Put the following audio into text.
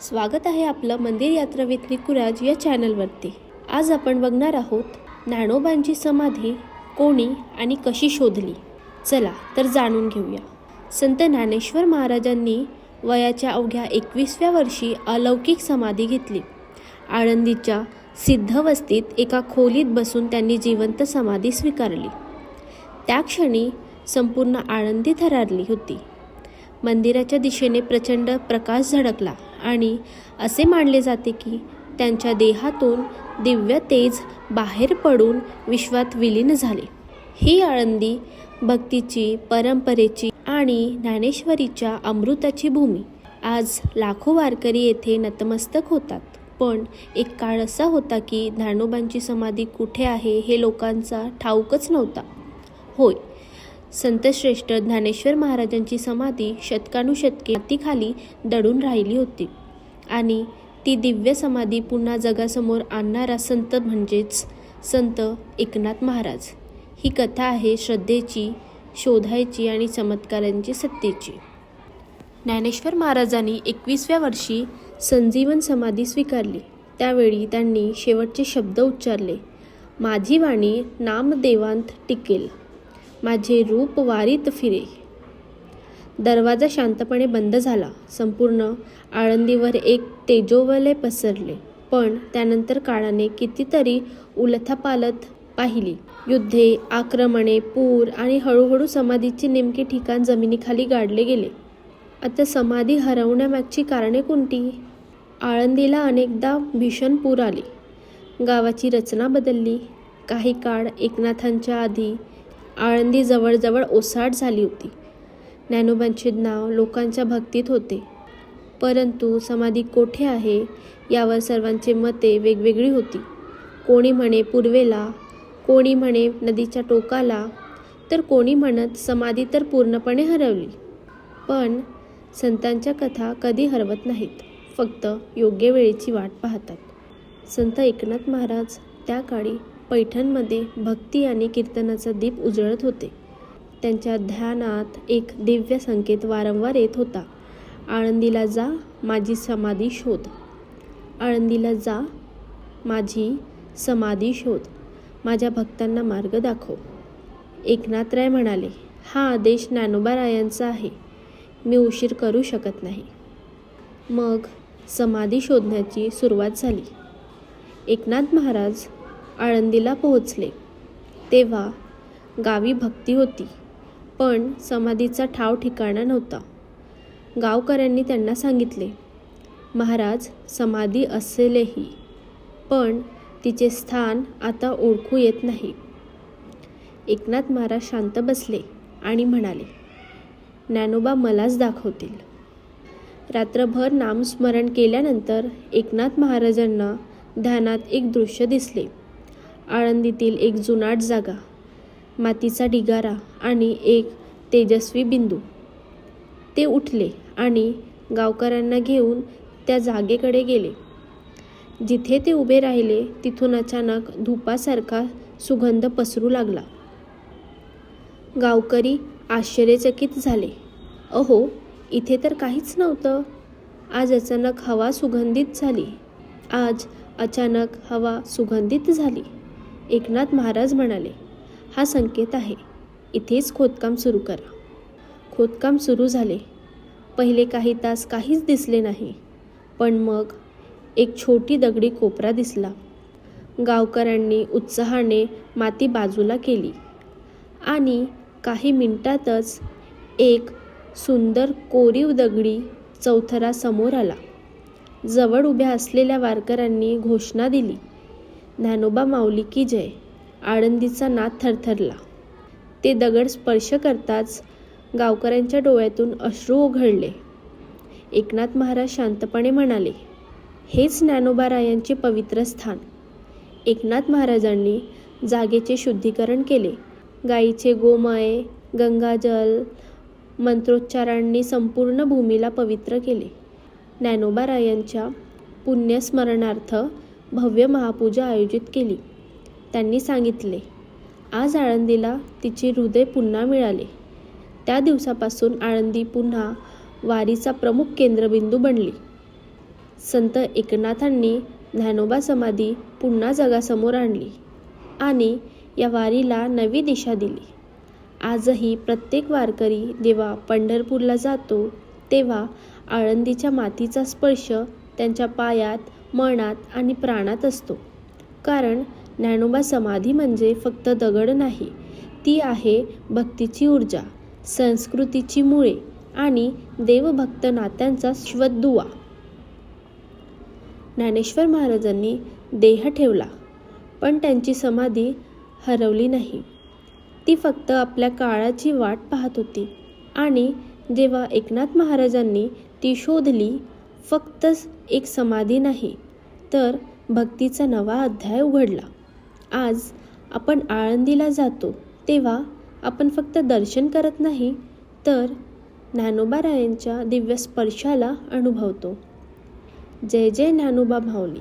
स्वागत आहे आपलं मंदिर यात्रा विथ निकुराज या चॅनलवरती. आज आपण बघणार आहोत नाणोबांची समाधी कोणी आणि कशी शोधली? चला तर जाणून घेऊया. संत ज्ञानेश्वर महाराजांनी वयाच्या अवघ्या एकविसव्या वर्षी अलौकिक समाधी घेतली. आळंदीच्या सिद्धवस्तीत एका खोलीत बसून त्यांनी जिवंत समाधी स्वीकारली. त्या क्षणी संपूर्ण आळंदी थरारली होती. मंदिराच्या दिशेने प्रचंड प्रकाश झळकला आणि असे मानले जाते की त्यांच्या देहातून दिव्य तेज बाहेर पडून विश्वात विलीन झाले. ही आळंदी भक्तीची परंपरेची आणि ज्ञानेश्वरीच्या अमृताची भूमी. आज लाखो वारकरी येथे नतमस्तक होतात. पण एक काळ असा होता की ज्ञानोबांची समाधी कुठे आहे हे लोकांचा ठाऊकच नव्हता. होय संतश्रेष्ठ ज्ञानेश्वर महाराजांची समाधी शतकानुशतके मातीखाली दडून राहिली होती. आणि ती दिव्य समाधी पुन्हा जगासमोर आणणारा संत म्हणजेच संत एकनाथ महाराज. ही कथा आहे श्रद्धेची शोधायची आणि चमत्कारांची सत्तेची. ज्ञानेश्वर महाराजांनी एकवीसव्या वर्षी संजीवन समाधी स्वीकारली. त्यावेळी त्यांनी शेवटचे शब्द उच्चारले. माझी वाणी नामदेवांत टिकेल. माझे रूप वारीत फिरे दरवाजा शांतपणे बंद झाला. संपूर्ण आळंदीवर एक तेजोवले पसरले. पण त्यानंतर काळाने कितीतरी उलथापालथ पाहिली. युद्धे आक्रमणे पूर आणि हळूहळू समाधीचे नेमके ठिकाण जमिनीखाली गाडले गेले. आता समाधी हरवण्यामागची कारणे कोणती? आळंदीला अनेकदा भीषण पूर आले. गावाची रचना बदलली. काही काळ एकनाथांच्या आधी आळंदी जवळजवळ ओसाड झाली होती. ज्ञानोबांचे नाव लोकांच्या भक्तीत होते. परंतु समाधी कोठे आहे यावर सर्वांचे मते वेगवेगळी होती. कोणी म्हणे पूर्वेला कोणी म्हणे नदीच्या टोकाला तर कोणी म्हणत समाधी तर पूर्णपणे हरवली. पण संतांच्या कथा कधी हरवत नाहीत फक्त योग्य वेळेची वाट पाहतात. संत एकनाथ महाराज त्या काळी पैठणमध्ये भक्ती आणि कीर्तनाचा दीप उजळत होते. त्यांच्या ध्यानात एक दिव्य संकेत वारंवार येत होता. आळंदीला जा माझी समाधी शोध. आळंदीला जा माझी समाधी शोध. माझ्या भक्तांना मार्ग दाखव. एकनाथराय म्हणाले हा आदेश ज्ञानोबारायांचा आहे. मी उशीर करू शकत नाही. मग समाधी शोधण्याची सुरुवात झाली. एकनाथ महाराज आळंदीला पोहोचले. तेव्हा गावी भक्ती होती. पण समाधीचा ठाव ठिकाणा नव्हता. गावकऱ्यांनी त्यांना सांगितले महाराज समाधी असेलही पण तिचे स्थान आता ओळखू येत नाही. एकनाथ महाराज शांत बसले आणि म्हणाले ज्ञानोबा मलाच दाखवतील. रात्रभर नामस्मरण केल्यानंतर एकनाथ महाराजांना ध्यानात एक दृश्य दिसले. आळंदीतील एक जुनाट जागा मातीचा ढिगारा आणि एक तेजस्वी बिंदू. ते उठले आणि गावकऱ्यांना घेऊन त्या जागेकडे गेले. जिथे ते उभे राहिले तिथून अचानक धुपासारखा सुगंध पसरू लागला. गावकरी आश्चर्यचकित झाले. अहो इथे तर काहीच नव्हतं. आज अचानक हवा सुगंधित झाली. आज अचानक हवा सुगंधित झाली एकनाथ महाराज म्हणाले. हा संकेत आहे. इथेच खोदकाम सुरू करा. खोदकाम सुरू झाले. पहिले काही तास काहीच दिसले नाही. पण मग एक छोटी दगडी कोपरा दिसला. गावकऱ्यांनी उत्साहाने माती बाजूला केली. आणि काही मिनिटातच एक सुंदर कोरीव दगडी चौथरा समोर आला. जवळ उभ्या असलेल्या वारकऱ्यांनी घोषणा दिली ज्ञानोबा माऊली की जय. आळंदीचा नाद थरथरला. ते दगड स्पर्श करताच गावकऱ्यांच्या डोळ्यातून अश्रू ओघळले. एकनाथ महाराज शांतपणे म्हणाले हेच ज्ञानोबारायांचे पवित्र स्थान. एकनाथ महाराजांनी जागेचे शुद्धीकरण केले. गाईचे गोमय गंगाजल मंत्रोच्चारांनी संपूर्ण भूमीला पवित्र केले. ज्ञानोबारायांच्या पुण्यस्मरणार्थ भव्य महापूजा आयोजित केली. त्यांनी सांगितले. आज आळंदीला तिचे हृदय पुन्हा मिळाले. त्या दिवसापासून आळंदी पुन्हा वारीचा प्रमुख केंद्रबिंदू बनली. संत एकनाथांनी ज्ञानोबा समाधी पुन्हा जगासमोर आणली आणि या वारीला नवी दिशा दिली. आजही प्रत्येक वारकरी जेव्हा पंढरपूरला जातो तेव्हा आळंदीच्या मातीचा स्पर्श त्यांच्या पायात मनात आणि प्राणात असतो. कारण ज्ञानोबा समाधी म्हणजे फक्त दगड नाही ती आहे भक्तीची ऊर्जा संस्कृतीची मुळे आणि देवभक्त नात्यांचा श्वद्दुवा दुवा ज्ञानेश्वर महाराजांनी देह ठेवला पण त्यांची समाधी हरवली नाही. ती फक्त आपल्या काळाची वाट पाहत होती आणि जेव्हा एकनाथ महाराजांनी ती शोधली फक्तच एक समाधी नाही तर भक्तीचा नवा अध्याय उघडला. आज आपण आळंदीला जातो तेव्हा आपण फक्त दर्शन करत नाही तर ज्ञानोबारायांच्या दिव्य स्पर्शाला अनुभवतो. जय जय ज्ञानोबा माऊली